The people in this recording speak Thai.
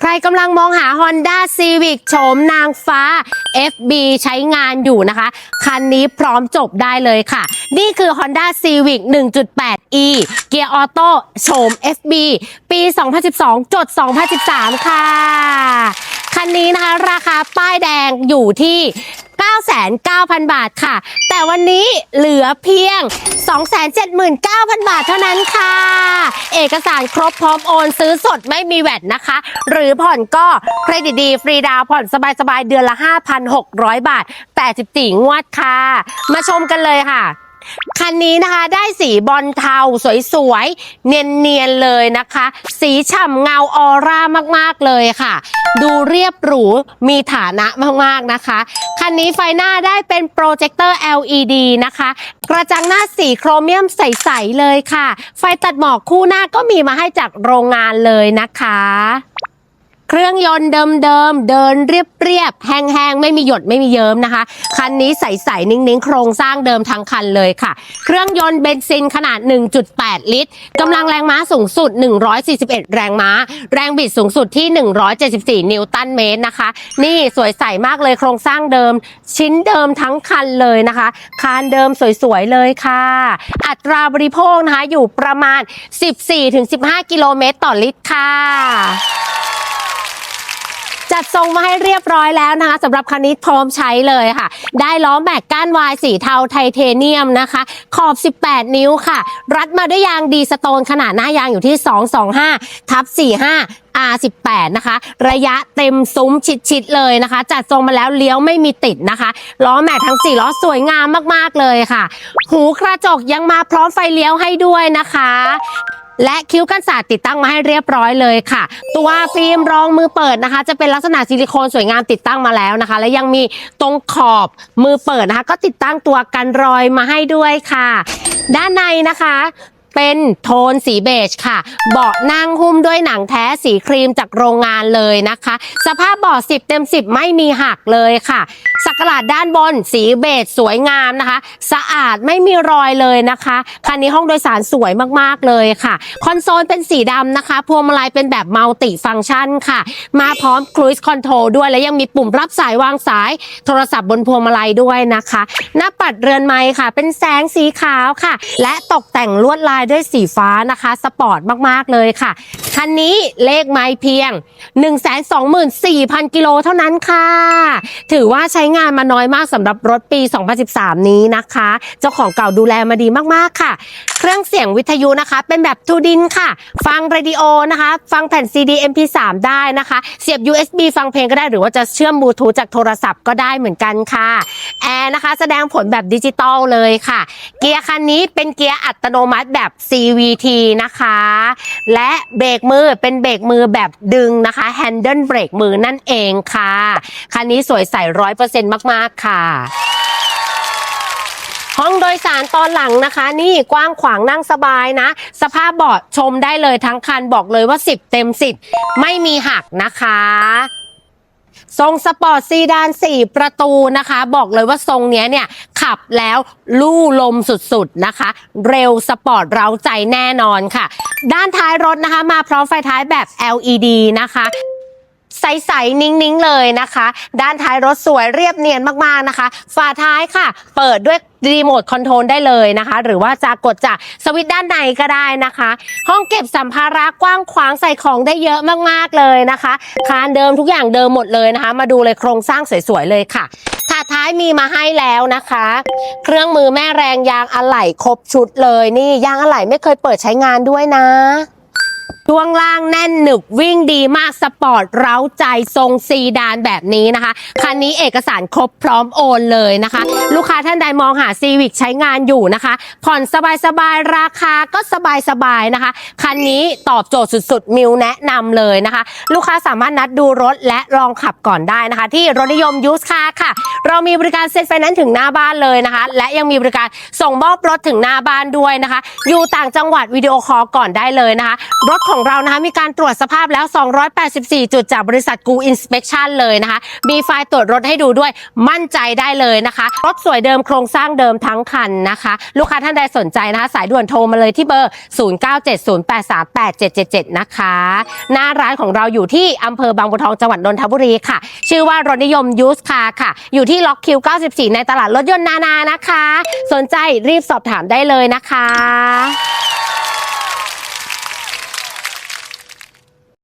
ใครกำลังมองหา Honda Civic โฉมนางฟ้า FB ใช้งานอยู่นะคะ คันนี้พร้อมจบได้เลยค่ะ นี่คือ Honda Civic 1.8e เกียร์ออโต้โฉม FB ปี 2012 จด 2013 ค่ะ คันนี้นะคะ ราคาป้ายแดงอยู่ที่ 99,000 บาทค่ะ แต่วันนี้เหลือเพียง 279,000 บาทเท่านั้นค่ะ เอกสารครบพร้อมโอนซื้อสดไม่มีแวดนะคะ หรือผ่อนก็เครดิตดีฟรีดาวผ่อนสบายๆ เดือนละ 5,600 บาท84งวดค่ะ มาชมกันเลยค่ะ คันนี้นะคะได้สีบอลเทาสวยๆ เนียนๆ เลยนะคะ สีฉ่ำเงาออร่ามากๆเลยค่ะ ดูเรียบหรูมีฐานะมากๆนะคะ คันนี้ไฟหน้าได้เป็นโปรเจคเตอร์ LED นะคะ กระจังหน้าสีโครเมียมใส ๆ เลยค่ะ ไฟตัดหมอกคู่หน้าก็มีมาให้จากโรงงานเลยนะคะ เครื่องยนต์เดิมๆเดินเรียบๆแห้งๆไม่มีหยดไม่มีเยิ้มนะคะ คันนี้ใสๆนิ่งๆ โครงสร้างเดิมทั้งคันเลยค่ะ เครื่องยนต์เบนซินขนาด 1.8 ลิตรกำลังแรงม้าสูงสุด 141 แรงม้า แรงบิดสูงสุดที่ 174 นิวตันเมตรนะคะ นี่สวยใสมากเลยโครงสร้างเดิม ชิ้นเดิมทั้งคันเลยนะคะคานเดิมสวยๆเลยค่ะ อัตราบริโภคนะคะอยู่ประมาณ 14-15 กิโลเมตรต่อลิตรค่ะ จัดทรงมาให้เรียบร้อยแล้วนะคะสำหรับคันนี้พร้อมใช้เลยค่ะ ได้ล้อแม็กก้านวายสีเทาไทเทเนียมนะคะ ขอบ 18 นิ้วค่ะ รัดมาด้วยยางดีสโตนขนาดหน้ายางอยู่ที่ 225ทับ45 R18 นะคะ ระยะเต็มซุ้มชิดๆเลยนะคะ จัดทรงมาแล้วเลี้ยวไม่มีติดนะคะล้อแม็กทั้ง4ล้อสวยงามมากๆเลยค่ะ หูกระจกยังมาพร้อมไฟเลี้ยวให้ด้วยนะคะ และคิ้วกันศาสตร์ติดตั้งมาให้เรียบร้อยเลยค่ะ ตัวฟิล์มรองมือเปิดนะคะ จะเป็นลักษณะซิลิโคนสวยงามติดตั้งมาแล้วนะคะ และยังมีตรงขอบมือเปิดนะคะ ก็ติดตั้งตัวกันรอยมาให้ด้วยค่ะ ด้านในนะคะ เป็นโทนสีเบจค่ะ เบาะนั่งหุ้มด้วยหนังแท้สีครีมจากโรงงานเลยนะคะ สภาพเบาะ10 เต็ม 10 ไม่มีหักเลยค่ะสักหลาดด้านบนสีเบจสวยงามนะคะ สะอาดไม่มีรอยเลยนะคะคันนี้ห้องโดยสารสวยมากๆเลยค่ะ คอนโซลเป็นสีดำนะคะ พวงมาลัยเป็นแบบมัลติฟังก์ชันค่ะ มาพร้อมค u ู s คอนโทรลด้วยและยังมีปุ่มรับสายวางสาย โทรศัพท์บนพวงมาลัยด้วยนะคะ หน้าปัดเรือนไม้ค่ะ เป็นแสงสีขาวค่ะ และตกแต่งลวดลายด้วยสีฟ้านะคะ สปอร์ตมากๆเลยค่ะคันนี้เลขไม้เพียง 124,000 กิโลเท่านั้นค่ะ ถือว่าใช้งานมาน้อยมากสำหรับรถปี 2013 นี้นะคะ เจ้าของเก่าดูแลมาดีมากๆค่ะ เครื่องเสียงวิทยุนะคะ เป็นแบบทูดินค่ะ ฟังเรดิโอนะคะ ฟังแผ่น CD MP3 ได้นะคะ เสียบ USB ฟังเพลงก็ได้หรือว่าจะเชื่อมบลูทูธจากโทรศัพท์ก็ได้เหมือนกันค่ะ แอร์นะคะแสดงผลแบบดิจิตอลเลยค่ะ เกียร์คันนี้เป็นเกียร์อัตโนมัติแบบ CVT นะคะ และเบรกมือเป็นเบรกมือแบบดึงนะคะ Handle เบรกมือนั่นเองค่ะ คันนี้สวยใสร้อยเปอร์เซ็นต์มาก ๆ ค่ะห้องโดยสารตอนหลังนะคะ นี่กว้างขวางนั่งสบายนะ สภาพเบาะชมได้เลยทั้งคันบอกเลยว่า 10 เต็ม 10 ไม่มีหักนะคะ ทรงสปอร์ตซีดาน4ประตูนะคะ บอกเลยว่าทรงเนี้ยเนี่ยขับแล้วลู่ลมสุดๆนะคะ เร็วสปอร์ตเร้าใจแน่นอนค่ะ ด้านท้ายรถนะคะ มาพร้อมไฟท้ายแบบ LED นะคะ ใสๆนิ่งๆเลยนะคะ ด้านท้ายรถสวยเรียบเนียนมากๆนะคะ ฝาท้ายค่ะ เปิดด้วยรีโมทคอนโทรลได้เลยนะคะ หรือว่าจะกดจากสวิตช์ด้านในก็ได้นะคะ ห้องเก็บสัมภาระกว้างขวางใส่ของได้เยอะมากๆเลยนะคะ คานเดิมทุกอย่างเดิมหมดเลยนะคะ มาดูเลยโครงสร้างสวยๆเลยค่ะถาดท้ายมีมาให้แล้วนะคะ เครื่องมือแม่แรงยางอะไหล่ครบชุดเลยนี่ยางอะไหล่ไม่เคยเปิดใช้งานด้วยนะ ช่วงล่างแน่นหนึบวิ่งดีมากสปอร์ตเร้าใจทรงซีดานแบบนี้นะคะคันนี้เอกสารครบพร้อมโอนเลยนะคะ ลูกค้าท่านใดมองหาซีวิกใช้งานอยู่นะคะ ผ่อนสบายๆ ราคาก็สบายๆนะคะ คันนี้ตอบโจทย์สุดๆ มิวแนะนำเลยนะคะ ลูกค้าสามารถนัดดูรถและลองขับก่อนได้นะคะ ที่รถนิยมยูสคาร์ค่ะ เรามีบริการเซ็นไฟแนนซ์ถึงหน้าบ้านเลยนะคะ และยังมีบริการส่งมอบรถถึงหน้าบ้านด้วยนะคะ อยู่ต่างจังหวัดวิดีโอคอลก่อนได้เลยนะคะ รถของของเรานะคะมีการตรวจสภาพแล้ว 284 จุดจากบริษัทกูอินสเป t ชันเลยนะคะ มีไฟล์ตรวจรถให้ดูด้วยมั่นใจได้เลยนะคะรถสวยเดิมโครงสร้างเดิมทั้งคันนะคะ ลูกค้าท่านใดสนใจนะคะ สายด่วนโทรมาเลยที่เบอร์ 0970838777 นะคะ หน้าร้านของเราอยู่ที่อำเภอบางบัวทองจังหวัดนนทบุรีค่ะ ชื่อว่ารถนิยมยูสคาค่ะ อยู่ที่ล็อกคิว 94 ในตลาดรถยนต์นานานะคะ สนใจรีบสอบถามได้เลยนะคะ